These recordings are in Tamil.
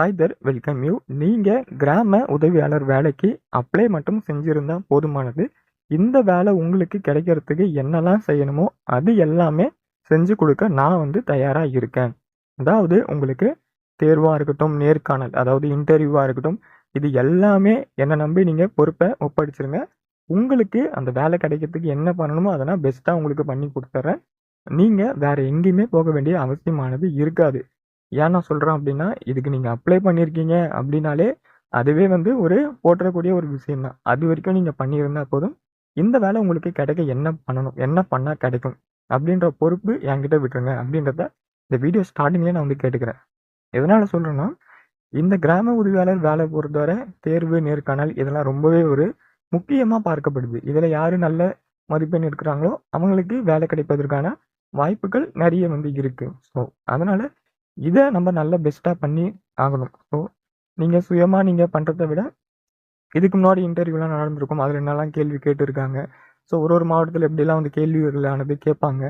ஹாய் தர் வெல்கம் யூ நீங்கள் கிராம உதவியாளர் வேலைக்கு அப்ளை மட்டும் செஞ்சுருந்தா போதுமானது. இந்த வேலை உங்களுக்கு கிடைக்கிறதுக்கு என்னெல்லாம் செய்யணுமோ அது எல்லாமே செஞ்சு கொடுக்க நான் வந்து தயாராக இருக்கேன். அதாவது உங்களுக்கு தேர்வாக இருக்கட்டும் நேர்காணல் அதாவது இன்டர்வியூவாக இருக்கட்டும் இது எல்லாமே என்னை நம்பி நீங்கள் பொறுப்பை ஒப்படைச்சிருங்க. உங்களுக்கு அந்த வேலை கிடைக்கிறதுக்கு என்ன பண்ணணுமோ அதை நான் பெஸ்ட்டாக உங்களுக்கு பண்ணி கொடுத்துட்றேன் நீங்கள் வேறு எங்கேயுமே போக வேண்டிய அவசியமானது இருக்காது. ஏன் நான் சொல்கிறேன் அப்படின்னா இதுக்கு நீங்கள் அப்ளை பண்ணியிருக்கீங்க அப்படின்னாலே அதுவே வந்து ஒரு போற்றக்கூடிய ஒரு விஷயம் தான். அது வரைக்கும் நீங்கள் பண்ணியிருந்தா போதும். இந்த வேலை உங்களுக்கு கிடைக்க என்ன பண்ணணும் என்ன பண்ணால் கிடைக்கும் அப்படின்ற பொறுப்பு என்கிட்ட விட்டுருங்க அப்படின்றத இந்த வீடியோ ஸ்டார்டிங்லேயே நான் வந்து கேட்டுக்கிறேன். எதனால் சொல்கிறேன்னா இந்த கிராம உதவியாளர் வேலை பொறுத்தவரை தேர்வு நேர்காணல் இதெல்லாம் ரொம்பவே ஒரு முக்கியமாக பார்க்கப்படுது. இதில் யார் நல்ல மதிப்பெண் இருக்கிறாங்களோ அவங்களுக்கு வேலை கிடைப்பதற்கான வாய்ப்புகள் நிறைய வந்து இருக்குது ஸோ அதனால் இதை நம்ம நல்ல பெஸ்ட்டாக பண்ணி ஆகணும். ஸோ நீங்கள் சுயமாக நீங்கள் பண்ணுறத விட இதுக்கு முன்னாடி இன்டர்வியூலாம் நடந்திருக்கும். அதில் என்னெல்லாம் கேள்வி கேட்டிருக்காங்க? ஸோ ஒரு ஒரு மாவட்டத்தில் எப்படிலாம் வந்து கேள்விகளானது கேட்பாங்க.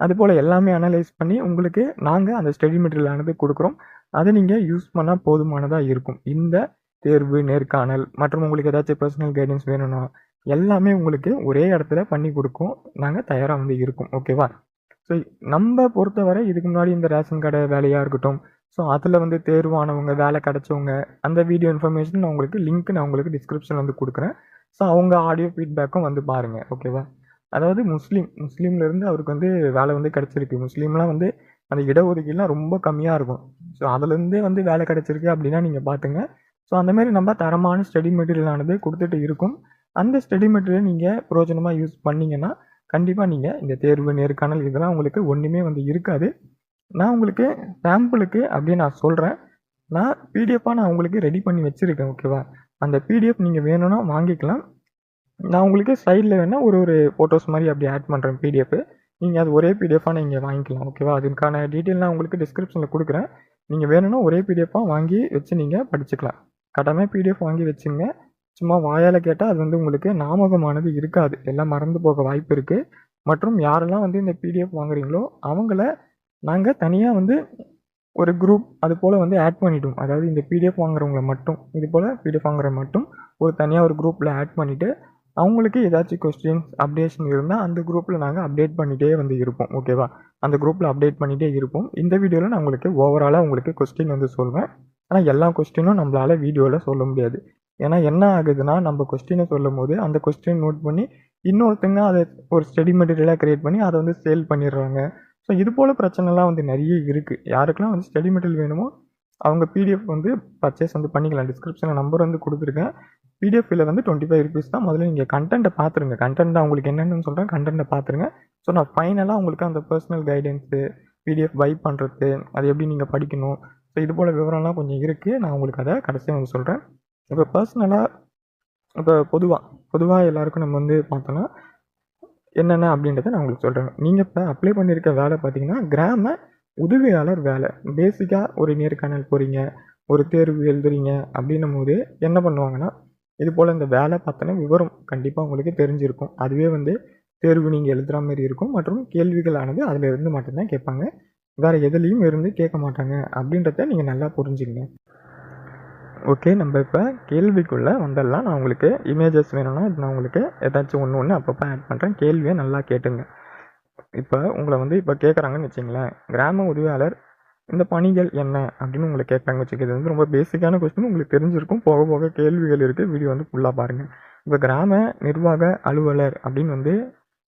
அது போல் எல்லாமே அனலைஸ் பண்ணி உங்களுக்கு நாங்கள் அந்த ஸ்டடி மெட்டீரியலானது கொடுக்குறோம். அதை நீங்கள் யூஸ் பண்ணால் போதுமானதாக இருக்கும். இந்த தேர்வு நேர்காணல் மற்றும் உங்களுக்கு ஏதாச்சும் பர்சனல் கைடன்ஸ் வேணும்னா எல்லாமே உங்களுக்கு ஒரே இடத்துல பண்ணி கொடுக்கும். நாங்கள் தயாராக வந்து இருக்கோம். ஓகேவா ஸோ நம்ம பொறுத்தவரை இதுக்கு முன்னாடி இந்த ரேஷன் கடை வேலையாக இருக்கட்டும். ஸோ அதில் வந்து தேர்வானவங்க வேலை கிடச்சவங்க அந்த வீடியோ இன்ஃபர்மேஷன் நான் உங்களுக்கு லிங்க் நான் உங்களுக்கு டிஸ்கிரிப்ஷன் வந்து கொடுக்குறேன். ஸோ அவங்க ஆடியோ ஃபீட்பேக்கும் வந்து பாருங்கள் ஓகேவா அதாவது முஸ்லீம் முஸ்லீம்லேருந்து அவருக்கு வந்து வேலை வந்து கிடச்சிருக்கு. முஸ்லீம்லாம் வந்து அந்த இடஒதுக்கீடுலாம் ரொம்ப கம்மியாக இருக்கும். ஸோ அதுலேருந்தே வந்து வேலை கிடச்சிருக்கு அப்படின்னா நீங்கள் பார்த்துங்க ஸோ அந்தமாரி நம்ம தரமான ஸ்டடி மெட்டீரியலானது கொடுத்துட்டு இருக்கும். அந்த ஸ்டடி மெட்டீரியல் நீங்கள் பிரயோஜனமாக யூஸ் பண்ணிங்கன்னா கண்டிப்பாக நீங்கள் இந்த தேர்வு நேர்காணல் இதெல்லாம் உங்களுக்கு ஒன்றுமே வந்து இருக்காது. நான் உங்களுக்கு சாம்பிளுக்கு அப்படின்னு நான் சொல்கிறேன் நான் பிடிஎஃபாக நான் உங்களுக்கு ரெடி பண்ணி வச்சுருக்கேன் ஓகேவா அந்த பிடிஎஃப் நீங்கள் வேணும்னா வாங்கிக்கலாம். நான் உங்களுக்கு சைடில் வேணால் ஒரு ஒரு ஃபோட்டோஸ் மாதிரி அப்படி ஆட் பண்ணுறேன் பிடிஎஃப் நீங்கள் அது ஒரே பிடிஎஃபாக நீங்கள் வாங்கிக்கலாம் ஓகேவா அதுக்கான டீட்டெயில் நான் உங்களுக்கு டிஸ்கிரிப்ஷனில் கொடுக்குறேன். நீங்கள் வேணும்னா ஒரே பிடிஎஃபாக வாங்கி வச்சு நீங்கள் படிச்சுக்கலாம். கடமை பிடிஎஃப் வாங்கி வச்சுங்க. சும்மா வாயால் கேட்டால் அது வந்து உங்களுக்கு ஞாபகமானது இருக்காது. எல்லாம் மறந்து போக வாய்ப்பு இருக்குது மற்றும் யாரெல்லாம் வந்து இந்த பிடிஎஃப் வாங்குறீங்களோ அவங்கள நாங்கள் தனியாக வந்து ஒரு குரூப் அது போல் வந்து ஆட் பண்ணிவிடுவோம் அதாவது இந்த பிடிஎஃப் வாங்குறவங்கள மட்டும் இது போல் பிடிஎஃப் வாங்குற மட்டும் ஒரு தனியாக ஒரு குரூப்பில் ஆட் பண்ணிவிட்டு அவங்களுக்கு ஏதாச்சும் கொஸ்டின்ஸ் அப்டேஷன் இருந்தால் அந்த குரூப்பில் நாங்கள் அப்டேட் பண்ணிகிட்டே வந்து இருப்போம். ஓகேவா அந்த குரூப்பில் அப்டேட் பண்ணிகிட்டே இருப்போம். இந்த வீடியோவில் நான் உங்களுக்கு ஓவராலாக உங்களுக்கு கொஸ்டின் வந்து சொல்வேன். ஆனால் எல்லா கொஸ்டினும் நம்மளால் வீடியோவில் சொல்ல முடியாது. ஏன்னா என்ன ஆகுதுன்னா நம்ம கொஸ்டினை சொல்லும் போது அந்த கொஸ்டின் நோட் பண்ணி இன்னொருத்தங்க அதை ஒரு ஸ்டடி மெட்டீரியலாக க்ரியேட் பண்ணி அதை வந்து சேல் பண்ணிடுறாங்க. ஸோ இது போல் பிரச்சனைலாம் வந்து நிறைய இருக்குது யாருக்கெல்லாம் வந்து ஸ்டடி மெட்டீரியல் வேணுமோ அவங்க பிடிஎஃப் வந்து பர்ச்சேஸ் வந்து பண்ணிக்கலாம். டிஸ்கிரிப்ஷனில் நம்பர் வந்து கொடுத்துருக்கேன். பிடிஎஃபில் வந்து டுவெண்ட்டி ஃபைவ் ருபீஸ் தான். முதல்ல நீங்கள் கண்டென்ட்டை பார்த்துருங்க கண்டென்ட் உங்களுக்கு என்னென்னு சொல்கிறேன் கண்டென்ட்டை பார்த்துருங்க ஸோ நான் ஃபைனலாக உங்களுக்கு அந்த பர்சனல் கைடன்ஸு பிடிஎஃப் பை பண்ணுறது அது எப்படி நீங்கள் படிக்கணும். ஸோ இது போல் விவரம்லாம் கொஞ்சம் இருக்குது நான் உங்களுக்கு அதை கடைசியாக வந்து சொல்கிறேன் இப்போ பர்சனலாக இப்போ பொதுவாக பொதுவாக எல்லாருக்கும் நம்ம வந்து பார்த்தோன்னா என்னென்ன அப்படின்றத நான் உங்களுக்கு சொல்கிறேன் நீங்கள் இப்போ அப்ளை பண்ணியிருக்க வேலை பார்த்தீங்கன்னா கிராம உதவியாளர் வேலை. பேசிக்காக ஒரு நேர்காணல் போகிறீங்க ஒரு தேர்வு எழுதுறீங்க அப்படின்னும் போது என்ன பண்ணுவாங்கன்னா இது போல் இந்த வேலை பார்த்தோன்னா விவரம் கண்டிப்பாக உங்களுக்கு தெரிஞ்சிருக்கும். அதுவே வந்து தேர்வு நீங்கள் எழுதுகிற மாதிரி இருக்கும் மற்றும் கேள்விகளானது அதில் இருந்து மட்டும்தான் கேட்பாங்க. வேறு எதுலேயும் இருந்து கேட்க மாட்டாங்க அப்படின்றத நீங்கள் நல்லா புரிஞ்சுங்க ஓகே நம்ம இப்போ கேள்விக்குள்ளே வந்துடலாம். நான் உங்களுக்கு இமேஜஸ் வேணும்னா இது நான் உங்களுக்கு ஏதாச்சும் ஒன்று ஒன்று அப்பப்போ ஆட் பண்ணுறேன் கேள்வியை நல்லா கேட்டுங்க. இப்போ உங்களை வந்து இப்போ கேட்குறாங்கன்னு வச்சிங்களேன். கிராம உதவியாளர் இந்த பணிகள் என்ன அப்படின்னு உங்களை கேட்குறாங்க வச்சுக்க இது வந்து ரொம்ப பேசிக்கான கொஸ்டின் உங்களுக்கு தெரிஞ்சிருக்கும். போக போக கேள்விகள் இருக்குது வீடியோ வந்து ஃபுல்லாக பாருங்கள் இப்போ கிராம நிர்வாக அலுவலர் அப்படின்னு வந்து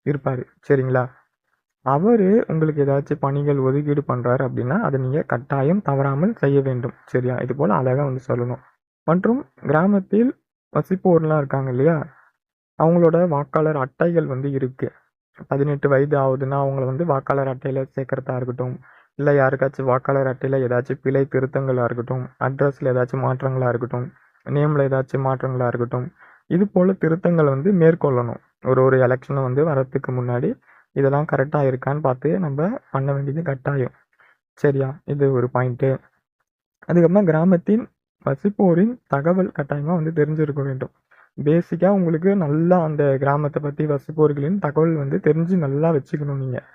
இருப்பார். சரிங்களா? அவர் உங்களுக்கு ஏதாச்சும் பணிகள் ஒதுக்கீடு பண்ணுறாரு அப்படின்னா அதை நீங்கள் கட்டாயம் தவறாமல் செய்ய வேண்டும். சரியா? இது போல் அழகாக வந்து சொல்லணும். மற்றும் கிராமத்தில் வசிப்போர்லாம் இருக்காங்க இல்லையா? அவங்களோட வாக்காளர் அட்டைகள் வந்து இருக்குது பதினெட்டு வயது ஆகுதுன்னா அவங்கள வந்து வாக்காளர் அட்டையில் சேர்க்கறதா இருக்கட்டும். இல்லை யாருக்காச்சும் வாக்காளர் அட்டையில் ஏதாச்சும் பிழை திருத்தங்களாக இருக்கட்டும். அட்ரஸில் ஏதாச்சும் மாற்றங்களாக இருக்கட்டும். நேமில் ஏதாச்சும் மாற்றங்களாக இருக்கட்டும். இது போல் திருத்தங்கள் வந்து மேற்கொள்ளணும். ஒரு ஒரு எலெக்ஷனை வந்து வரத்துக்கு முன்னாடி இதெல்லாம் கரெக்டாக இருக்கான்னு பார்த்து நம்ம பண்ண வேண்டியது கட்டாயம். சரியா? இது ஒரு பாயிண்ட்டு அதுக்கப்புறம் கிராமத்தின் வசிப்போரின் தகவல் கட்டாயமாக வந்து தெரிஞ்சிருக்க வேண்டும். பேசிக்காக உங்களுக்கு நல்லா அந்த கிராமத்தை பற்றி வசிப்போர்களின் தகவல் வந்து தெரிஞ்சு நல்லா வச்சுக்கணும் நீங்கள்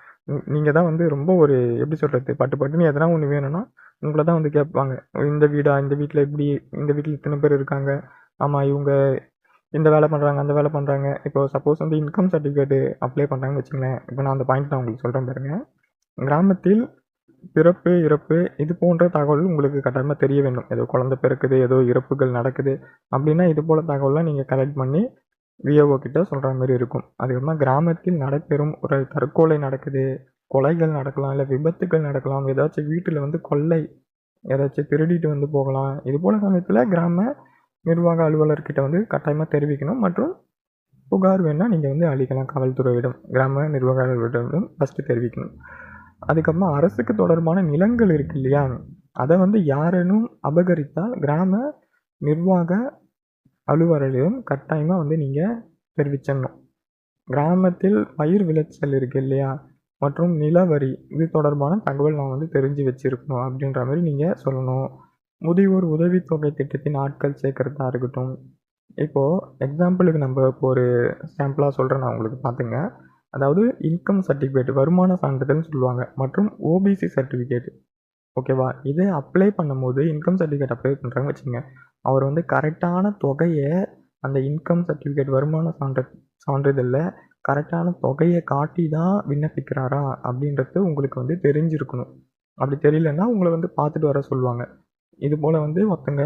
நீங்கள் தான் வந்து ரொம்ப ஒரு எப்படி சொல்கிறது பட்டு பட்டுன்னு எதனா ஒன்று வேணும்னா உங்களை தான் வந்து கேட்பாங்க. இந்த வீடா? இந்த வீட்டில் இப்படி? இந்த வீட்டில் இத்தனை பேர் இருக்காங்க. ஆமாம் இவங்க இந்த வேலை பண்ணுறாங்க அந்த வேலை பண்ணுறாங்க இப்போ சப்போஸ் வந்து இன்கம் சர்டிஃபிகேட்டு அப்ளை பண்ணுறாங்கன்னு வச்சுங்களேன் இப்போ நான் அந்த பாயிண்ட் நான் உங்களுக்கு சொல்கிறேன் பாருங்க. கிராமத்தில் பிறப்பு இறப்பு இது போன்ற தகவல் உங்களுக்கு கட்டாயமாக தெரிய வேண்டும். ஏதோ குழந்தை பிறக்குது ஏதோ இறப்புகள் நடக்குது அப்படின்னா இது போல் தகவலாம் நீங்கள் கலெக்ட் பண்ணி விஏஓ கிட்ட சொல்கிற மாதிரி இருக்கும். அதுக்கப்புறமா கிராமத்தில் நடைபெறும் ஒரு தற்கொலை நடக்குது கொலைகள் நடக்கலாம் இல்லை விபத்துகள் நடக்கலாம். ஏதாச்சும் வீட்டில் வந்து கொள்ளை ஏதாச்சும் திருடிட்டு வந்து போகலாம். இது போல் சமயத்தில் கிராம நிர்வாக அலுவலர்கிட்ட வந்து கட்டாயமாக தெரிவிக்கணும். மற்றும் புகார் வேணால் நீங்கள் வந்து அளிக்கலாம். காவல்துறையிடம் கிராம நிர்வாக அலுவலரிடம் ஃபஸ்ட்டு தெரிவிக்கணும். அதுக்கப்புறமா அரசுக்கு தொடர்பான நிலங்கள் இருக்கு இல்லையா? அதை வந்து யாரேனும் அபகரித்தால் கிராம நிர்வாக அலுவலரிடம் கட்டாயமாக வந்து நீங்கள் தெரிவிச்சிடணும். கிராமத்தில் பயிர் விளைச்சல் இருக்கு இல்லையா? மற்றும் நிலவரி இது தொடர்பான தகவல் நான் வந்து தெரிஞ்சு வச்சுருக்கணும் அப்படின்ற மாதிரி நீங்கள் சொல்லணும். முதியோர் உதவித்தொகை திட்டத்தின் ஆட்கள் சேர்க்கறதா இருக்கட்டும். இப்போது எக்ஸாம்பிளுக்கு நம்ம இப்போ ஒரு சாம்பிளாக சொல்கிறேன் நான் உங்களுக்கு பார்த்துங்க. அதாவது இன்கம் சர்டிஃபிகேட் வருமான சான்றிதழ்னு சொல்லுவாங்க. மற்றும் ஓபிசி சர்டிஃபிகேட் ஓகேவா இதை அப்ளை பண்ணும்போது இன்கம் சர்டிஃபிகேட் அப்ளை பண்ணுறாங்க வச்சுங்க அவர் வந்து கரெக்டான தொகையை அந்த இன்கம் சர்டிஃபிகேட் வருமான சான்று சான்றிதழில் கரெக்டான தொகையை காட்டி தான் விண்ணப்பிக்கிறாரா அப்படின்றது உங்களுக்கு வந்து தெரிஞ்சிருக்கணும். அப்படி தெரியலன்னா உங்களை வந்து பார்த்துட்டு வர சொல்லுவாங்க. இது போல் வந்து ஒருத்தங்க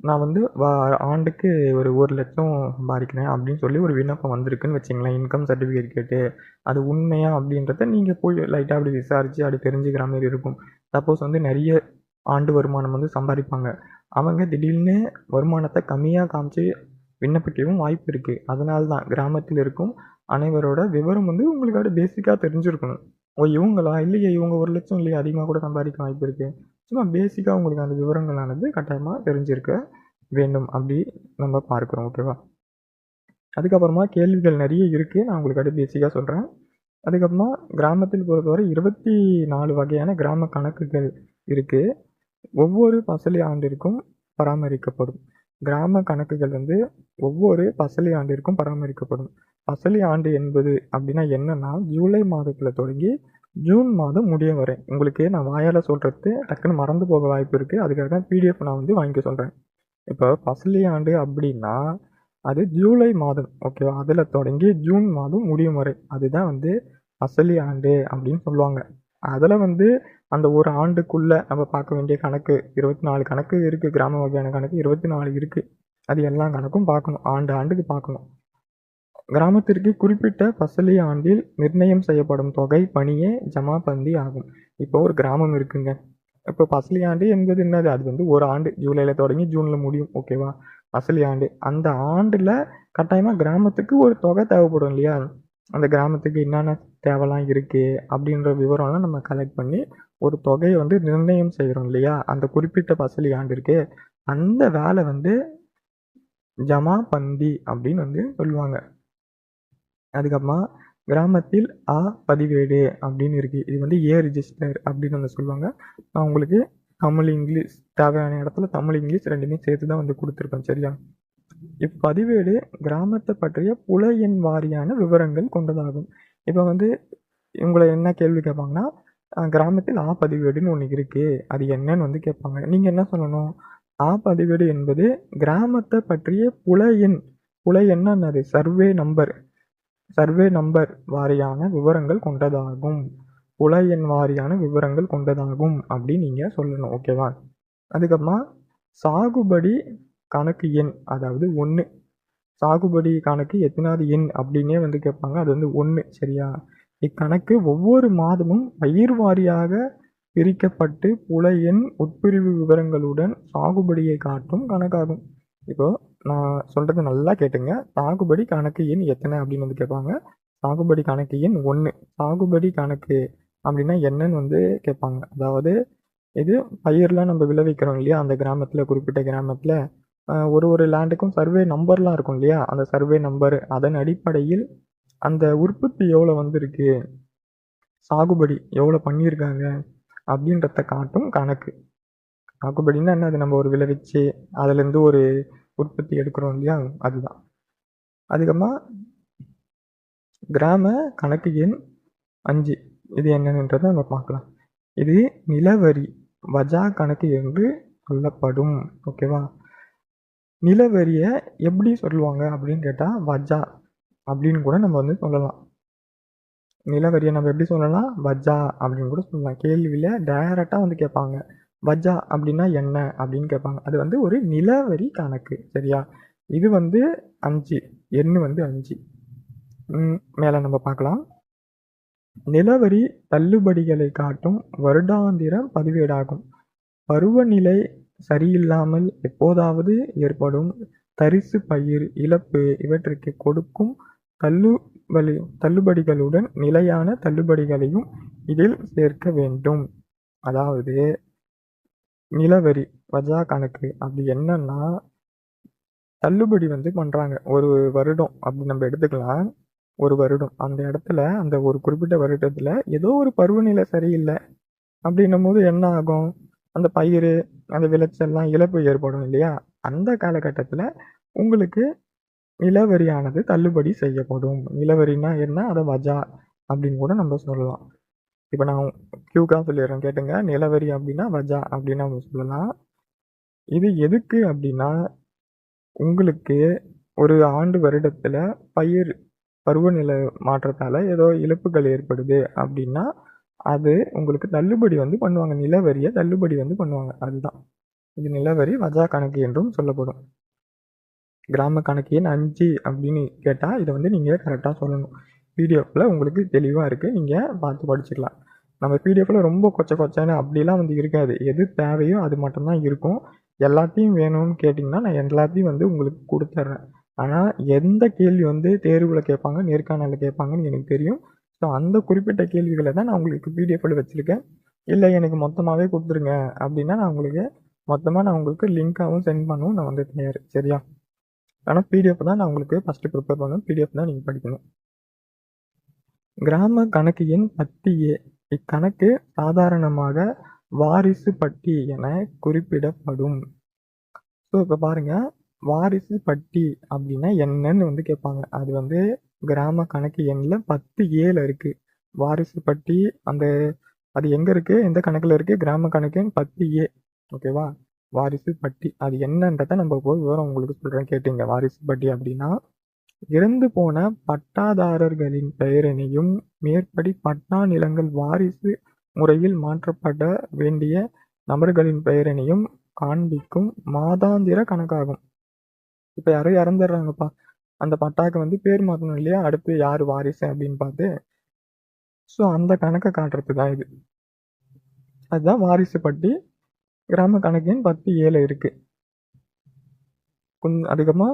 நான் வந்து வா ஆண்டுக்கு ஒரு ஒரு லட்சம் சம்பாதிக்கிறேன் அப்படின்னு சொல்லி ஒரு விண்ணப்பம் வந்திருக்குன்னு வச்சிங்களேன் இன்கம் சர்டிஃபிகேட் கேட்டு அது உண்மையா அப்படின்றத நீங்கள் போய் லைட்டாக அப்படி விசாரித்து அப்படி தெரிஞ்சுக்கிற மாதிரி இருக்கும். சப்போஸ் வந்து நிறைய ஆண்டு வருமானம் வந்து சம்பாதிப்பாங்க. அவங்க திடீர்னு வருமானத்தை கம்மியாக காமிச்சு விண்ணப்பிக்கவும் வாய்ப்பு இருக்குது அதனால தான் கிராமத்தில் இருக்கும் அனைவரோட விவரம் வந்து உங்களுக்கு அப்படியே பேசிக்காக தெரிஞ்சிருக்கணும். ஓ இவங்களா? இல்லையே இவங்க ஒரு லட்சம் இல்லையே அதிகமாக கூட சம்பாதிக்க வாய்ப்பு இருக்குது சும்மா பேசிக்காக உங்களுக்கு அந்த விவரங்களானது கட்டாயமாக தெரிஞ்சிருக்க வேண்டும் அப்படி நம்ம பார்க்குறோம் ஓகேவா அதுக்கப்புறமா கேள்விகள் நிறைய இருக்குது நான் உங்களுக்கு அடுத்து பேசிக்காக சொல்கிறேன் அதுக்கப்புறமா கிராமத்தில் பொறுத்தவரை இருபத்தி நாலு வகையான கிராம கணக்குகள் இருக்குது ஒவ்வொரு பசலி ஆண்டிற்கும் பராமரிக்கப்படும். கிராம கணக்குகள் வந்து ஒவ்வொரு பசலி ஆண்டிற்கும் பராமரிக்கப்படும். பசலி ஆண்டு என்பது அப்படின்னா என்னன்னா ஜூலை மாதத்தில் தொடங்கி ஜூன் மாதம் முடிய வரை. உங்களுக்கு நான் வாயால் சொல்கிறது டக்குன்னு மறந்து போக வாய்ப்பு இருக்குது அதுக்காக தான் பிடிஎஃப் நான் வந்து வாங்கிக்க சொல்கிறேன் இப்போ பசலி ஆண்டு அப்படின்னா அது ஜூலை மாதம் ஓகேவா அதில் தொடங்கி ஜூன் மாதம் முடியும் வரை. அதுதான் வந்து அசலி ஆண்டு அப்படின்னு சொல்லுவாங்க. அதில் வந்து அந்த ஒரு ஆண்டுக்குள்ளே நம்ம பார்க்க வேண்டிய கணக்கு இருபத்தி நாலு கணக்கு இருக்குது கிராம வகையான கணக்கு இருபத்தி நாலு இருக்குது அது எல்லா கணக்கும் பார்க்கணும். ஆண்டு ஆண்டுக்கு பார்க்கணும். கிராமத்திற்கு குறிப்பிட்ட பசலி ஆண்டில் நிர்ணயம் செய்யப்படும் தொகை பணியே ஜமாபந்தி ஆகும். இப்போ ஒரு கிராமம் இருக்குங்க. இப்போ பசலி ஆண்டு என்பது என்னது? அது வந்து ஒரு ஆண்டு. ஜூலையில் தொடங்கி ஜூனில் முடியும். ஓகேவா பசலி ஆண்டு. அந்த ஆண்டில் கட்டாயமாக கிராமத்துக்கு ஒரு தொகை தேவைப்படும் இல்லையா? அந்த கிராமத்துக்கு என்னென்ன தேவைலாம் இருக்குது அப்படின்ற விவரம்லாம் நம்ம கலெக்ட் பண்ணி ஒரு தொகையை வந்து நிர்ணயம் செய்கிறோம் இல்லையா? அந்த குறிப்பிட்ட பசலி ஆண்டு இருக்கு அந்த வேலை வந்து ஜமா பந்தி அப்படின்னு வந்து சொல்லுவாங்க. அதுக்கப்புறமா கிராமத்தில் ஆ பதிவேடு அப்படின்னு இருக்குது இது வந்து ஏ ரிஜிஸ்டர் அப்படின்னு வந்து சொல்லுவாங்க. நான் உங்களுக்கு தமிழ் இங்கிலீஷ் தேவையான இடத்துல தமிழ் இங்கிலீஷ் ரெண்டுமே சேர்த்து தான் வந்து கொடுத்துருக்கேன் சரியா? இப்பதிவேடு கிராமத்தை பற்றிய புல எண் வாரியான விவரங்கள் கொண்டதாகும். இப்போ வந்து உங்களை என்ன கேள்வி கேட்பாங்கன்னா கிராமத்தில் ஆ பதிவேடுன்னு ஒன்று இருக்குது அது என்னன்னு வந்து கேட்பாங்க. நீங்கள் என்ன சொல்லணும்? ஆ பதிவேடு என்பது கிராமத்தை பற்றிய புல எண். புல என்னது சர்வே நம்பர். சர்வே நம்பர் வாரியான விவரங்கள் கொண்டதாகும். புல எண் வாரியான விவரங்கள் கொண்டதாகும் அப்படின்னு நீங்கள் சொல்லணும் ஓகேவா? அதுக்கப்புறமா சாகுபடி கணக்கு எண் அதாவது ஒன்று சாகுபடி கணக்கு எத்தனாவது எண் அப்படின்னே வந்து கேட்பாங்க அது வந்து ஒன்று சரியா? இக்கணக்கு ஒவ்வொரு மாதமும் பயிர் வாரியாக பிரிக்கப்பட்டு புல எண் உட்பிரிவு விவரங்களுடன் சாகுபடியை காட்டும் கணக்காகும். இப்போது நான் சொல்கிறது நல்லா கேட்டுங்க. சாகுபடி கணக்கு எண் எத்தனை அப்படின்னு வந்து கேட்பாங்க. சாகுபடி கணக்கு எண் ஒன்று சாகுபடி கணக்கு அப்படின்னா என்னன்னு வந்து கேட்பாங்க. அதாவது இது பயிர்லாம் நம்ம விளைவிக்கிறோம் இல்லையா? அந்த கிராமத்தில் குறிப்பிட்ட கிராமத்தில். ஒரு ஒரு லேண்டுக்கும் சர்வே நம்பர்லாம் இருக்கும் இல்லையா? அந்த சர்வே நம்பர் அதன் அடிப்படையில் அந்த உற்பத்தி எவ்வளோ வந்திருக்கு? சாகுபடி எவ்வளோ பண்ணியிருக்காங்க? அப்படின்றத காட்டும் கணக்கு. சாகுபடின்னா என்ன அது நம்ம ஒரு விளைவிச்சு அதுலேருந்து ஒரு உற்பத்தி எடுக்கிறோம் இல்லையா? அதுதான். அதுக்கப்புறமா கிராம கணக்கு எண் அஞ்சு. இது என்னன்றதை நம்ம பார்க்கலாம். இது நிலவரி வஜா கணக்கு என்று சொல்லப்படும். ஓகேவா? நிலவரியை எப்படி சொல்லுவாங்க அப்படின்னு கேட்டால் வஜா அப்படின்னு கூட நம்ம வந்து சொல்லலாம். நிலவரியை நம்ம எப்படி சொல்லலாம்? வஜா அப்படின்னு கூட சொல்லலாம். கேள்வியில் டைரெக்டாக வந்து கேட்பாங்க. வஜா அப்படின்னா என்ன அப்படின்னு கேட்பாங்க. அது வந்து ஒரு நிலவரி கணக்கு சரியா? இது வந்து அஞ்சு எண்ணு வந்து அஞ்சு. மேலே நம்ம பார்க்கலாம். நிலவரி தள்ளுபடிகளை காட்டும் வருடாந்திர பதிவேடாகும். பருவநிலை சரியில்லாமல் எப்போதாவது ஏற்படும். தரிசு பயிர் இழப்பு இவற்றிற்கு கொடுக்கும் தள்ளுபடி தள்ளுபடிகளுடன் நிலையான தள்ளுபடிகளையும் இதில் சேர்க்க வேண்டும். அதாவது நிலவரி வஜா கணக்கு அப்படி என்னன்னா தள்ளுபடி வந்து பண்ணுறாங்க ஒரு வருடம் அப்படி நம்ம எடுத்துக்கலாம். ஒரு வருடம் அந்த இடத்துல அந்த ஒரு குறிப்பிட்ட வருடத்தில் ஏதோ ஒரு பருவநிலை சரியில்லை அப்படின்னும் போது என்ன ஆகும்? அந்த பயிர் அந்த விளைச்சல்லாம் இழப்பு ஏற்படும் இல்லையா? அந்த காலகட்டத்தில் உங்களுக்கு நிலவரியானது தள்ளுபடி செய்யப்படும். நிலவரினா என்ன? அதை வஜா அப்படின்னு கூட நம்ம சொல்லலாம். இப்போ நான் கியூக்காக சொல்லிடுறேன் கேட்டுங்க. நிலவரி அப்படின்னா வஜா அப்படின்னு நம்ம சொல்லலாம். இது எதுக்கு அப்படின்னா உங்களுக்கு ஒரு ஆண்டு வருடத்தில் பயிர் பருவநிலை மாற்றத்தால் ஏதோ இழப்புகள் ஏற்படுது அப்படின்னா அது உங்களுக்கு தள்ளுபடி வந்து பண்ணுவாங்க. நிலவரியை தள்ளுபடி வந்து பண்ணுவாங்க. அதுதான். இது நிலவரி வஜா கணக்கு என்றும் சொல்லப்படும். கிராம கணக்கு எண் அஞ்சு அப்படின்னு கேட்டால் இதை வந்து நீங்கள் கரெக்டாக சொல்லணும். பிடிஎஃப்பில் உங்களுக்கு தெளிவாக இருக்குது நீங்கள் பார்த்து படிச்சுக்கலாம். நம்ம பிடிஎஃப்பில் ரொம்ப கொச்ச கொச்சன்னு அப்படிலாம் வந்து இருக்காது. எது தேவையோ அது மட்டும்தான் இருக்கும். எல்லாத்தையும் வேணும்னு கேட்டிங்கன்னா நான் எல்லாத்தையும் வந்து உங்களுக்கு கொடுத்துட்றேன் ஆனால் எந்த கேள்வி வந்து தேர்வில் கேட்பாங்க நேர்காணலில் கேட்பாங்கன்னு எனக்கு தெரியும். ஸோ அந்த குறிப்பிட்ட கேள்விகளை தான் நான் உங்களுக்கு பிடிஎஃப்பில் வச்சுருக்கேன். இல்லை எனக்கு மொத்தமாகவே கொடுத்துருங்க அப்படின்னா நான் உங்களுக்கு மொத்தமாக நான் உங்களுக்கு லிங்க்காகவும் சென்ட் பண்ணவும் நான் வந்து தயார். சரியா? ஆனால் பிடிஎஃப் தான் நான் உங்களுக்கு ஃபஸ்ட்டு ப்ரிப்பேர் பண்ணுவேன் பிடிஎஃப் தான் நீங்கள் படிக்கணும். கிராம கணக்கு எண் பத்து ஏ இக்கணக்கு சாதாரணமாக வாரிசு பட்டி என குறிப்பிடப்படும். ஸோ இப்போ பாருங்கள் வாரிசு பட்டி அப்படின்னா என்னன்னு வந்து கேட்பாங்க. அது வந்து கிராம கணக்கு எண்ணில் பத்து ஏல இருக்குது வாரிசு பட்டி அந்த அது எங்கே இருக்குது எந்த கணக்கில் இருக்குது கிராம கணக்கு எண் பத்து ஏ. ஓகேவா வாரிசு பட்டி. அது என்னன்றதை நம்ம போய் விவரம் உங்களுக்கு சொல்கிறேன் கேட்டீங்க. வாரிசு பட்டி அப்படின்னா இறந்து போன பட்டாதாரர்களின் பெயரினையும் மேற்படி பட்டா நிலங்கள் வாரிசு முறையில் மாற்றப்பட வேண்டிய நபர்களின் பெயரினையும் காண்பிக்கும் மாதாந்திர கணக்காகும். இப்போ யாரோ இறந்துடுறாங்கப்பா. அந்த பட்டாக்கு வந்து பேர் மாற்றணும் இல்லையா? அடுத்து யார் வாரிசு அப்படின்னு பார்த்து. ஸோ அந்த கணக்கை காட்டுறது தான் இது. அதுதான் வாரிசு பட்டி. கிராம கணக்கின் பத்து ஏழு இருக்கு. கொஞ்சம் அதிகமாக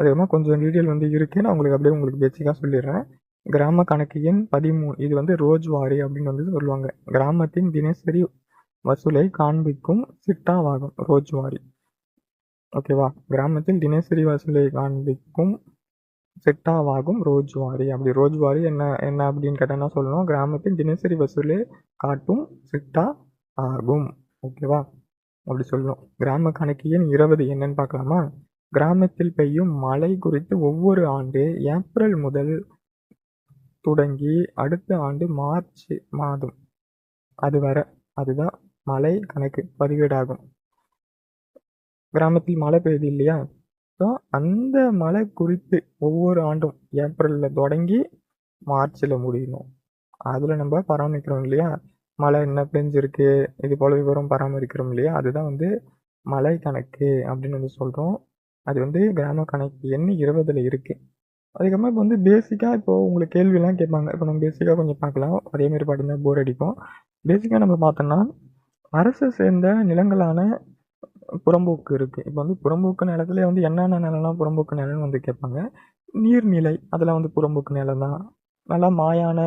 அதிகமாக கொஞ்சம் டீட்டெயில் வந்து இருக்குது நான் உங்களுக்கு அப்படியே உங்களுக்கு பேசிக்காக சொல்லிடுறேன். கிராம கணக்கு எண் பதிமூணு. இது வந்து ரோஜ்வாரி அப்படின்னு வந்து சொல்லுவாங்க. கிராமத்தின் தினசரி வசூலை காண்பிக்கும் சிட்டாவாகும் ரோஜ்வாரி. ஓகேவா கிராமத்தில் தினசரி வசூலை காண்பிக்கும் சிட்டாவாகும் ரோஜ்வாரி. அப்படி ரோஜ்வாரி என்ன என்ன அப்படின்னு கேட்டால் சொல்லணும். கிராமத்தின் தினசரி வசூலை காட்டும் சிட்டா ஆகும். ஓகேவா அப்படி சொல்லணும். கிராம கணக்கு எண் இருபது என்னன்னு பார்க்கலாமா? கிராமத்தில் பெய்யும் மழை குறித்து ஒவ்வொரு ஆண்டு ஏப்ரல் முதல் தொடங்கி அடுத்த ஆண்டு மார்ச் மாதம் அது வர அதுதான் மழை கணக்கு பதிவேடாகும். கிராமத்தில் மழை பெய்யுது இல்லையா? ஸோ அந்த மழை குறித்து ஒவ்வொரு ஆண்டும் ஏப்ரலில் தொடங்கி மார்ச்சில் முடியணும். அதில் நம்ம பராமரிக்கிறோம் இல்லையா? மழை என்ன பெஞ்சிருக்கு? இது போல் விவரம் பராமரிக்கிறோம் இல்லையா? அதுதான் வந்து மழை கணக்கு அப்படின்னு வந்து சொல்கிறோம் அது வந்து கிராம கணக்கு எண்ணு இருபதில் இருக்குது அதுக்கப்புறமா இப்போ வந்து பேசிக்காக இப்போது உங்களுக்கு கேள்வியெலாம் கேட்பாங்க. இப்போ நம்ம பேசிக்காக கொஞ்சம் பார்க்கலாம். அதேமாரி பாட்டுனா போர் அடிக்கும் பேசிக்காக நம்ம பார்த்தோம்னா அரசு சேர்ந்த நிலங்களான புறம்போக்கு இருக்குது இப்போ வந்து புறம்போக்கு நிலத்துல வந்து என்னென்ன நிலம்லாம் புறம்போக்கு நிலம்னு வந்து கேட்பாங்க. நீர்நிலை அதெல்லாம் வந்து புறம்போக்கு நிலம் தான் நல்லா மாயான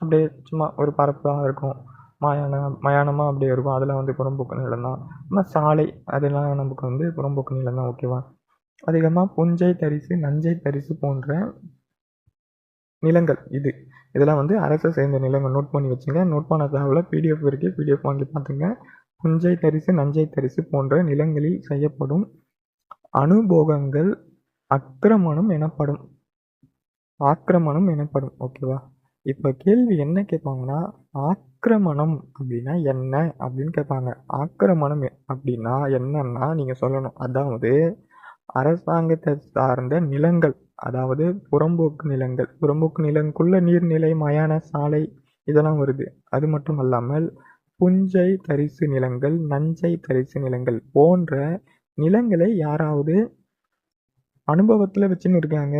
அப்படியே சும்மா ஒரு பரப்பாக இருக்கும். மாயானம் மயானமாக அப்படியே இருக்கும். அதில் வந்து புறம்போக்கு நிலம் தான். நம்ம சாலை அதெல்லாம் நமக்கு வந்து புறம்போக்கு நிலம் தான் ஓகேவா அதிகமாக புஞ்சை தரிசு நஞ்சை தரிசு போன்ற நிலங்கள் இது. இதெல்லாம் வந்து அரசை சேர்ந்த நிலங்கள். நோட் பண்ணி வச்சுங்க. நோட் பண்ண தேவையில்ல. பிடிஎஃப் இருக்குது பிடிஎஃப் வாங்கி பார்த்துங்க. புஞ்சை தரிசு நஞ்சை தரிசு போன்ற நிலங்களில் செய்யப்படும் அனுபோகங்கள் அக்கிரமணம் எனப்படும். ஆக்கிரமணம் எனப்படும் ஓகேவா இப்போ கேள்வி என்ன கேட்பாங்கன்னா ஆக் ஆக்கிரமணம் அப்படின்னா என்ன அப்படின்னு கேட்பாங்க. ஆக்கிரமணம் அப்படின்னா என்னன்னா நீங்கள் சொல்லணும். அதாவது அரசாங்கத்தை சார்ந்த நிலங்கள் அதாவது புறம்போக்கு நிலங்கள் புறம்போக்கு நிலங்குள்ள நீர்நிலை மயான சாலை இதெல்லாம் வருது. அது மட்டும் அல்லாமல் புஞ்சை தரிசு நிலங்கள் நஞ்சை தரிசு நிலங்கள் போன்ற நிலங்களை யாராவது அனுபவத்தில் வச்சுன்னு இருக்காங்க.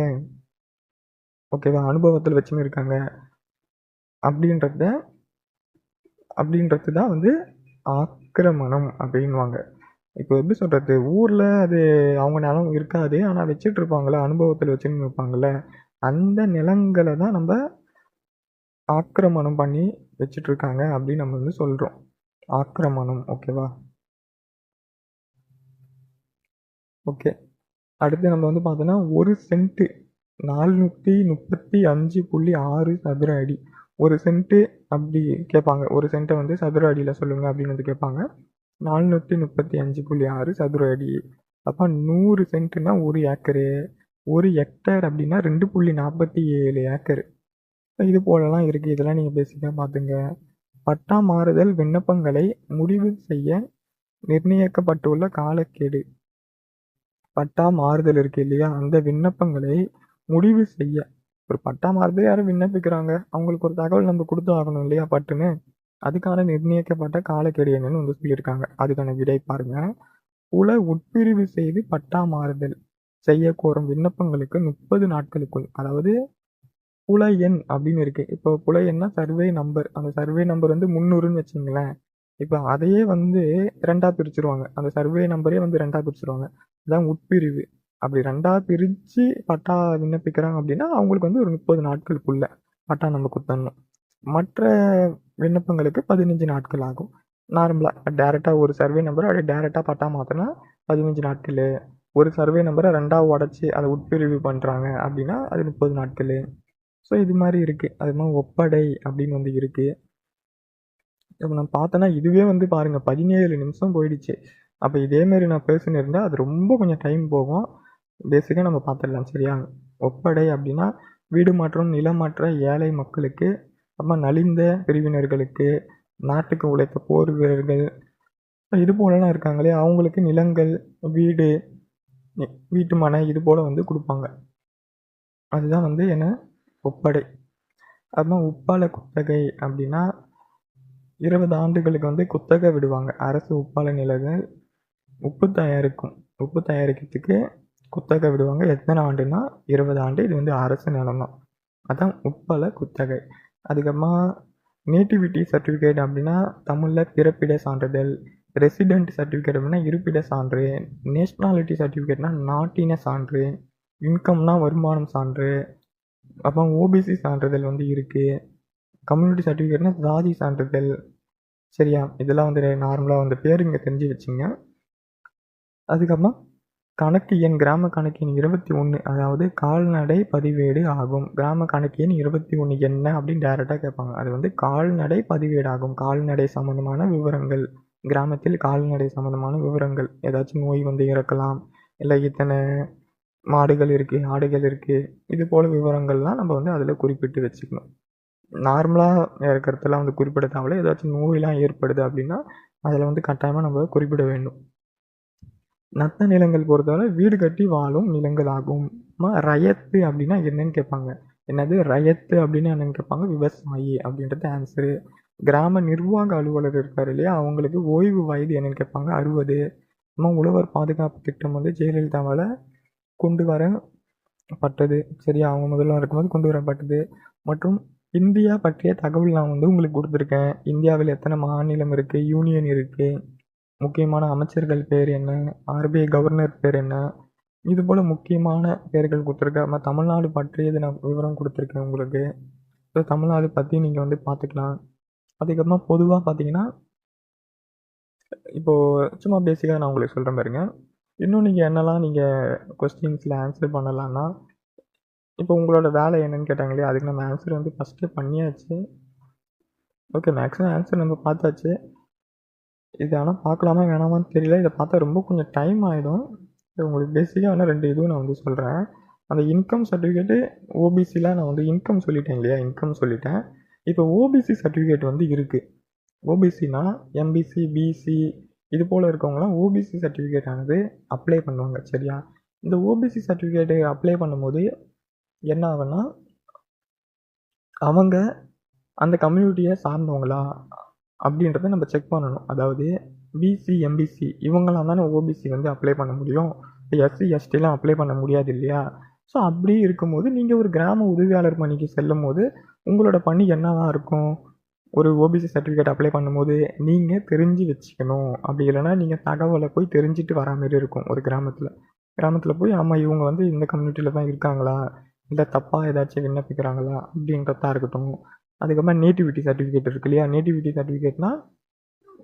ஓகேவா? அனுபவத்தில் வச்சுன்னு இருக்காங்க. அப்படின்றத அப்படின்றது தான் வந்து ஆக்கிரமணம் அப்படின்வாங்க இப்போ எப்படி சொல்கிறது ஊரில் அது அவங்க நிலம் இருக்காது. ஆனால் வச்சுட்டு இருப்பாங்களே அனுபவத்தில் வச்சுன்னு இருப்பாங்கள்ல அந்த நிலங்களை தான் நம்ம ஆக்கிரமணம் பண்ணி வச்சிட்ருக்காங்க அப்படின்னு நம்ம வந்து சொல்கிறோம் ஆக்கிரமணம் ஓகேவா? ஓகே. அடுத்து நம்ம வந்து பார்த்தோன்னா ஒரு சென்ட்டு நானூற்றி முப்பத்தி அஞ்சு புள்ளி ஆறு சதுர அடி. ஒரு சென்ட்டு அப்படி கேட்பாங்க. ஒரு சென்ட்டை வந்து சதுர அடியில் சொல்லுங்கள் அப்படின்னு வந்து கேட்பாங்க. நானூற்றி முப்பத்தி அஞ்சு புள்ளி ஆறு சதுர அடி. அப்போ நூறு சென்ட்டுனா ஒரு ஏக்கரு ஒரு ஹெக்டேர் அப்படின்னா ரெண்டு புள்ளி நாற்பத்தி ஏழு ஏக்கர் இது போலலாம் இருக்குது இதெல்லாம் நீங்கள் பேசிக்காக பார்த்துங்க பட்டா மாறுதல் விண்ணப்பங்களை முடிவு செய்ய நிர்ணயிக்கப்பட்டுள்ள காலக்கெடு. பட்டா மாறுதல் இருக்கு இல்லையா? அந்த விண்ணப்பங்களை முடிவு செய்ய ஒரு பட்டா மாறுதல் யாரும் விண்ணப்பிக்கிறாங்க. அவங்களுக்கு ஒரு தகவல் நம்ம கொடுத்து ஆகணும் இல்லையா? பட்டுன்னு. அதுக்கான நிர்ணயிக்கப்பட்ட காலக்கெடு என்னன்னு வந்து சொல்லியிருக்காங்க. அதுக்கான விடை பாருங்க. புல உட்பிரிவு செய்து பட்டா மாறுதல் செய்ய கோரும் விண்ணப்பங்களுக்கு முப்பது நாட்களுக்குள். அதாவது புல எண் அப்படின்னு இருக்கு. இப்போ புல எண்ணா சர்வே நம்பர் அந்த சர்வே நம்பர் வந்து முந்நூறுன்னு வச்சுங்களேன். இப்போ அதையே வந்து ரெண்டா பிரிச்சிருவாங்க. அந்த சர்வே நம்பரே வந்து ரெண்டா பிரிச்சிருவாங்க. அதான் உட்பிரிவு. அப்படி ரெண்டாக பிரித்து பட்டா விண்ணப்பிக்கிறாங்க அப்படின்னா அவங்களுக்கு வந்து ஒரு முப்பது நாட்களுக்குள்ள பட்டா நம்ம கொடுத்தரணும் மற்ற விண்ணப்பங்களுக்கு பதினஞ்சு நாட்கள் ஆகும். நார்மலாக டேரெக்டாக ஒரு சர்வே நம்பரை அப்படியே டேரெக்டாக பட்டா மாற்றினா பதினஞ்சு நாட்கள். ஒரு சர்வே நம்பரை ரெண்டாக உடச்சி அதை உட்பிரிவு பண்ணுறாங்க அப்படின்னா அது முப்பது நாட்கள். ஸோ இது மாதிரி இருக்குது அது மாதிரி ஒப்படை அப்படின்னு வந்து இருக்குது இப்போ நான் பார்த்தேன்னா இதுவே வந்து பாருங்கள் பதினேழு நிமிஷம் போயிடுச்சு. அப்போ இதேமாரி நான் பேசுன்னு இருந்தால் அது ரொம்ப கொஞ்சம் டைம் போகும். பேசிக்காக நம்ம பார்த்துடலாம் சரியா? ஒப்படை அப்படின்னா வீடு மாற்றம் நிலமாற்ற ஏழை மக்களுக்கு அப்புறமா நலிந்த பிரிவினர்களுக்கு நாட்டுக்கு உழைத்த போர் வீரர்கள் இது போலலாம் இருக்காங்களே அவங்களுக்கு நிலங்கள் வீடு வீட்டு மனை இது போல் வந்து கொடுப்பாங்க. அதுதான் வந்து என்ன? ஒப்படை. அப்புறமா உப்பால குத்தகை அப்படின்னா இருபது ஆண்டுகளுக்கு வந்து குத்தகை விடுவாங்க. அரசு உப்பால நிலங்கள் உப்பு தயாரிக்கும் உப்பு தயாரிக்கிறதுக்கு குத்தகை விடுவாங்க. எத்தனை ஆண்டுனா இருபது ஆண்டு. இது வந்து அரசு நிலம் தான் அதான் உப்பால குத்தகை. அதுக்கப்புறமா நேட்டிவிட்டி சர்டிஃபிகேட் அப்படின்னா தமிழில் பிறப்பிட சான்றிதழ் ரெசிடென்ட் சர்டிஃபிகேட் அப்படின்னா இருப்பிட சான்று நேஷ்னாலிட்டி சர்டிஃபிகேட்னா நாட்டின சான்று இன்கம்னா வருமானம் சான்று அப்புறம் ஓபிசி சான்றிதழ் வந்து இருக்குது கம்யூனிட்டி சர்டிஃபிகேட்னா ஜாதி சான்றிதழ். சரியா? இதெல்லாம் வந்து நார்மலாக வந்து பேர் இங்கே தெரிஞ்சு வச்சுங்க. அதுக்கப்புறமா கணக்கு எண் கிராம கணக்கு எண் இருபத்தி ஒன்று அதாவது கால்நடை பதிவேடு ஆகும். கிராம கணக்கு எண் இருபத்தி ஒன்று என்ன அப்படின்னு டேரெக்டாக கேட்பாங்க. அது வந்து கால்நடை பதிவேடு ஆகும். கால்நடை சம்மந்தமான விவரங்கள். கிராமத்தில் கால்நடை சம்மந்தமான விவரங்கள். ஏதாச்சும் நோய் வந்து இறக்கலாம். இல்லை இத்தனை மாடுகள் இருக்குது ஆடுகள் இருக்குது இது போல் விவரங்கள்லாம் நம்ம வந்து அதில் குறிப்பிட்டு வச்சுக்கணும். நார்மலாக இருக்கிறதெல்லாம் வந்து குறிப்பிட தேவையில்ல. ஏதாச்சும் நோயெலாம் ஏற்படுது அப்படின்னா அதில் வந்து கட்டாயமாக நம்ம குறிப்பிட வேண்டும். நத்த நிலங்கள் பொறுத்தவரை வீடு கட்டி வாழும் நிலங்கள் ஆகும் ரயத்து அப்படின்னா என்னன்னு கேட்பாங்க. என்னது? ரயத்து அப்படின்னு என்னன்னு கேட்பாங்க. விவசாயி அப்படின்றது ஆன்சரு கிராம நிர்வாக அலுவலர் இருக்கார் இல்லையா? அவங்களுக்கு ஓய்வு வயது என்னன்னு கேட்பாங்க. அறுபது. நம்ம உழவர் பாதுகாப்பு திட்டம் வந்து ஜெயலலிதாவால் கொண்டு வரப்பட்டது. சரியா? அவங்க முதல்ல இருக்கும்போது கொண்டு வரப்பட்டது. மற்றும் இந்தியா பற்றிய தகவல் நான் வந்து உங்களுக்கு கொடுத்துருக்கேன். இந்தியாவில் எத்தனை மாநிலம் இருக்குது யூனியன் இருக்குது முக்கியமான அமைச்சர்கள் பேர் என்ன? ஆர்பிஐ கவர்னர் பேர் என்ன? இது போல் முக்கியமான பேர்கள் கொடுத்துருக்கேன் நம்ம தமிழ்நாடு பற்றியது நான் விவரம் கொடுத்துருக்கேன் உங்களுக்கு. ஸோ தமிழ்நாடு பற்றி நீங்கள் வந்து பார்த்துக்கலாம். அதுக்கப்புறமா பொதுவாக பார்த்தீங்கன்னா இப்போது சும்மா பேசிக்காக நான் உங்களுக்கு சொல்கிறேன் பாருங்க. இன்னும் நீங்கள் என்னெல்லாம் நீங்கள் கொஸ்டின்ஸில் ஆன்சர் பண்ணலான்னா இப்போ உங்களோட வேலை என்னன்னு கேட்டாங்க இல்லையா? அதுக்கு நம்ம ஆன்சர் வந்து ஃபஸ்ட்டு பண்ணியாச்சு. ஓகே மேக்ஸிமம் ஆன்சர் நம்ம பார்த்தாச்சு. இது ஆனால் பார்க்கலாமா வேணாமான்னு தெரியல. இதை பார்த்தா ரொம்ப கொஞ்சம் டைம் ஆகிடும் இது உங்களுக்கு பேசிக்காக வேணால் ரெண்டு இதுவும் நான் வந்து சொல்கிறேன் அந்த இன்கம் சர்டிஃபிகேட்டு ஓபிசியில் நான் வந்து இன்கம் சொல்லிட்டேன் இல்லையா? இன்கம் சொல்லிட்டேன். இப்போ ஓபிசி சர்டிஃபிகேட் வந்து இருக்குது ஓபிசினா எம்பிசி பிசி இது போல் இருக்கவங்களாம் ஓபிசி சர்டிஃபிகேட் ஆனது அப்ளை பண்ணுவாங்க சரியா? இந்த ஓபிசி சர்டிஃபிகேட்டு அப்ளை பண்ணும்போது என்ன ஆகுன்னா அவங்க அந்த கம்யூனிட்டியை சார்ந்தவங்களா அப்படின்றத நம்ம செக் பண்ணணும். அதாவது பிசி எம்பிசி இவங்களாம் தானே ஓபிசி வந்து அப்ளை பண்ண முடியும். எஸ்சி எஸ்டிலாம் அப்ளை பண்ண முடியாது இல்லையா? ஸோ அப்படி இருக்கும்போது நீங்கள் ஒரு கிராம உதவியாளர் பணிக்கு செல்லும் போது உங்களோட பணி என்னதான் இருக்கும்? ஒரு ஓபிசி சர்டிஃபிகேட் அப்ளை பண்ணும்போது நீங்கள் தெரிஞ்சு வச்சுக்கணும். அப்படி இல்லைன்னா நீங்கள் தகவலை போய் தெரிஞ்சுட்டு வரா மாதிரி இருக்கும் ஒரு கிராமத்தில். கிராமத்தில் போய் ஆமாம் இவங்க வந்து இந்த கம்யூனிட்டியில் தான் இருக்காங்களா? இல்லை தப்பாக ஏதாச்சும் விண்ணப்பிக்கிறாங்களா? அப்படின்றதா இருக்கட்டும். அதுக்கப்புறம் நேட்டிவிட்டி சர்டிஃபிகேட் இருக்கு இல்லையா? நேட்டிவிட்டி சர்டிஃபிகேட்னா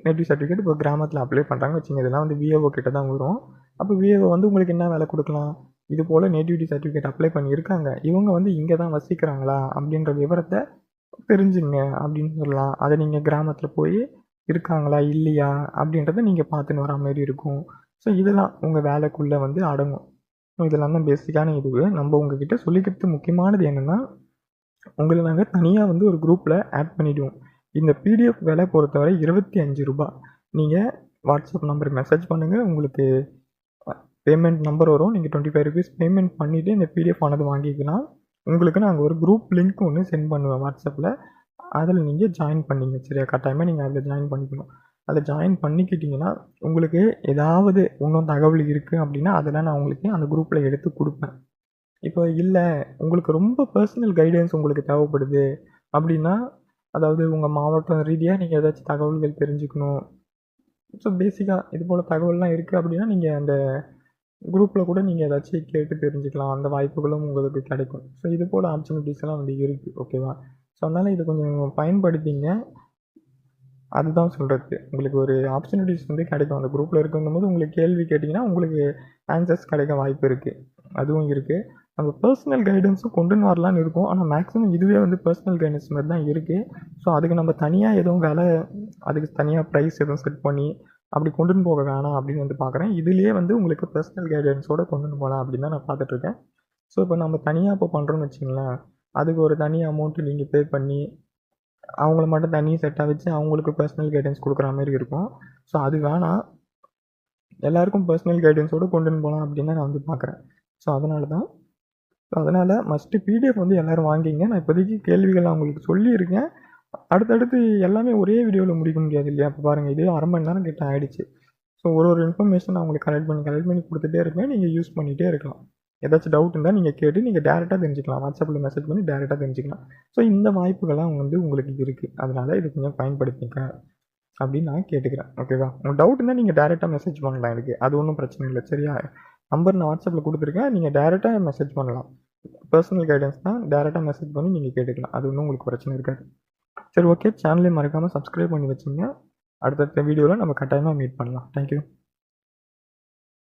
நேட்டிவ் சர்டிஃபிகேட் இப்போ கிராமத்தில் அப்ளை பண்ணுறாங்க வச்சுங்க இதெல்லாம் வந்து விஏஓ கிட்ட தான் வரும். அப்போ விஏஓ வந்து உங்களுக்கு என்ன வேலை கொடுக்கலாம்? இது போல் நேட்டிவிட்டி சர்டிஃபிகேட் அப்ளை பண்ணியிருக்காங்க. இவங்க வந்து இங்கே தான் வசிக்கிறாங்களா? அப்படின்ற விவரத்தை தெரிஞ்சுங்க அப்படின்னு சொல்லலாம். அதை நீங்கள் கிராமத்தில் போய் இருக்காங்களா? இல்லையா? அப்படின்றத நீங்கள் பார்த்துன்னு வரா மாதிரி இருக்கும். ஸோ இதெல்லாம் உங்கள் வேலைக்குள்ளே வந்து அடங்கும். ஸோ இதெல்லாம் தான் பேசிக்கான இது. நம்ம உங்ககிட்ட சொல்லிக்கிறது முக்கியமானது என்னென்னா உங்களை நாங்கள் தனியாக வந்து ஒரு குரூப்பில் ஆட் பண்ணிவிடுவோம் இந்த பிடிஎஃப் விலை பொறுத்தவரை இருபத்தி அஞ்சு ரூபா. நீங்கள் வாட்ஸ்அப் நம்பருக்கு மெசேஜ் பண்ணுங்கள் உங்களுக்கு பேமெண்ட் நம்பர் வரும். நீங்கள் டுவெண்ட்டி ஃபைவ் ருபீஸ் பேமெண்ட் பண்ணிவிட்டு இந்த பிடிஎஃப் ஆனது வாங்கிக்கலாம் உங்களுக்கு நாங்கள் ஒரு குரூப் லிங்க் ஒன்று சென்ட் பண்ணுவேன் வாட்ஸ்அப்பில் அதில் நீங்கள் ஜாயின் பண்ணிங்க. சரியா? கட்டாயமாக நீங்கள் அதில் ஜாயின் பண்ணிக்கணும். அதில் ஜாயின் பண்ணிக்கிட்டிங்கன்னா உங்களுக்கு ஏதாவது இன்னும் தகவல் இருக்குது அப்படின்னா அதெல்லாம் நான் உங்களுக்கு அந்த குரூப்பில் எடுத்து கொடுப்பேன். இப்போ இல்லை உங்களுக்கு ரொம்ப பர்சனல் கைடன்ஸ் உங்களுக்கு தேவைப்படுது அப்படின்னா அதாவது உங்கள் மாவட்டம் ரீதியாக நீங்கள் ஏதாச்சும் தகவல்கள் தெரிஞ்சுக்கணும். ஸோ பேசிக்காக இது போல் தகவல்லாம் இருக்குது அப்படின்னா நீங்கள் அந்த குரூப்பில் கூட நீங்கள் ஏதாச்சும் கேட்டு தெரிஞ்சுக்கலாம். அந்த வாய்ப்புகளும் உங்களுக்கு கிடைக்கும். ஸோ இது போல் ஆப்பர்ச்சுனிட்டிஸ்லாம் வந்து இருக்குது ஓகேவா ஸோ அதனால் இது கொஞ்சம் பயன்படுத்திங்க. அதுதான் சொல்கிறது உங்களுக்கு ஒரு ஆப்பர்ச்சுனிட்டிஸ் வந்து கிடைக்கும். அந்த குரூப்பில் இருக்குங்கும் போது உங்களுக்கு கேள்வி கேட்டிங்கன்னா உங்களுக்கு ஆன்சர்ஸ் கிடைக்க வாய்ப்பு இருக்குது அதுவும் இருக்குது நம்ம பர்சனல் கைடன்ஸும் கொண்டுன்னு வரலான்னு இருக்கும். ஆனால் மேக்ஸிமம் இதுவே வந்து பர்சனல் கைடன்ஸ் மாதிரி தான் இருக்குது ஸோ அதுக்கு நம்ம தனியாக எதுவும் வேலை அதுக்கு தனியாக ப்ரைஸ் எதுவும் செட் பண்ணி அப்படி கொண்டுன்னு போக வேணாம் அப்படின்னு வந்து பார்க்குறேன் இதுலேயே வந்து உங்களுக்கு பர்சனல் கைடன்ஸோடு கொண்டுன்னு போகலாம் அப்படின்னு தான் நான் பார்த்துட்ருக்கேன் ஸோ இப்போ நம்ம தனியாக இப்போ பண்ணுறோன்னு வச்சிங்களேன் அதுக்கு ஒரு தனி அமௌண்ட்டு நீங்கள் பே பண்ணி அவங்கள மட்டும் தனி செட்டாக வச்சு அவங்களுக்கு பர்சனல் கைடன்ஸ் கொடுக்குற மாதிரி இருக்கும். ஸோ அது வேணாம். எல்லாருக்கும் பர்சனல் கைடன்ஸோடு கொண்டுன்னு போகலாம் அப்படின்னு நான் வந்து பார்க்குறேன் ஸோ அதனால தான் ஸோ அதனால் மஸ்ட்டு பிடிஎஃப் வந்து எல்லோரும் வாங்கிங்க. நான் இப்போதைக்கு கேள்விகள் நான் உங்களுக்கு சொல்லியிருக்கேன். அடுத்தடுத்து எல்லாமே ஒரே வீடியோவில் முடிக்க முடியாது இல்லையா? இப்போ பாருங்கள் இதே அரை மணி நேரம் கிட்ட ஆகிடுச்சு ஸோ ஒரு ஒரு இன்ஃபர்மேஷன் நான் உங்களுக்கு கலெக்ட் பண்ணி கலெக்ட் பண்ணி கொடுத்துட்டே இருப்பேன். நீங்கள் யூஸ் பண்ணிகிட்டே இருக்கலாம். ஏதாச்சும் டவுட் இருந்தால் நீங்கள் கேட்டு நீங்கள் டேரெக்டாக தெரிஞ்சுக்கலாம். வாட்ஸ்அப்பில் மெசேஜ் பண்ணி டேரெக்டாக தெரிஞ்சுக்கலாம். ஸோ இந்த வாய்ப்புகள்லாம் வந்து உங்களுக்கு இருக்குது அதனால் இது கொஞ்சம் பயன்படுத்திக்க அப்படின்னு நான் கேட்டுக்கிறேன். ஓகேவா உங்கள் டவுட் இருந்தால் நீங்கள் டேரெக்டாக மெசேஜ் பண்ணலாம் எனக்கு. அது ஒன்றும் பிரச்சனை இல்லை. சரியா? நம்பர் நான் வாட்ஸ்அப்பில் கொடுத்துருக்கேன். நீங்கள் டேரெக்டாக மெசேஜ் பண்ணலாம். பர்சனல் கைடன்ஸ் தான் டேரெக்டாக மெசேஜ் பண்ணி நீங்கள் கேட்டுக்கலாம். அது ஒன்றும் உங்களுக்கு பிரச்சனை இருக்காது. சரி ஓகே சேனலையும் மறக்காமல் சப்ஸ்கிரைப் பண்ணி வச்சுங்க. அடுத்தடுத்த வீடியோவில் நம்ம கட்டாயமாக மீட் பண்ணலாம். தேங்க்யூ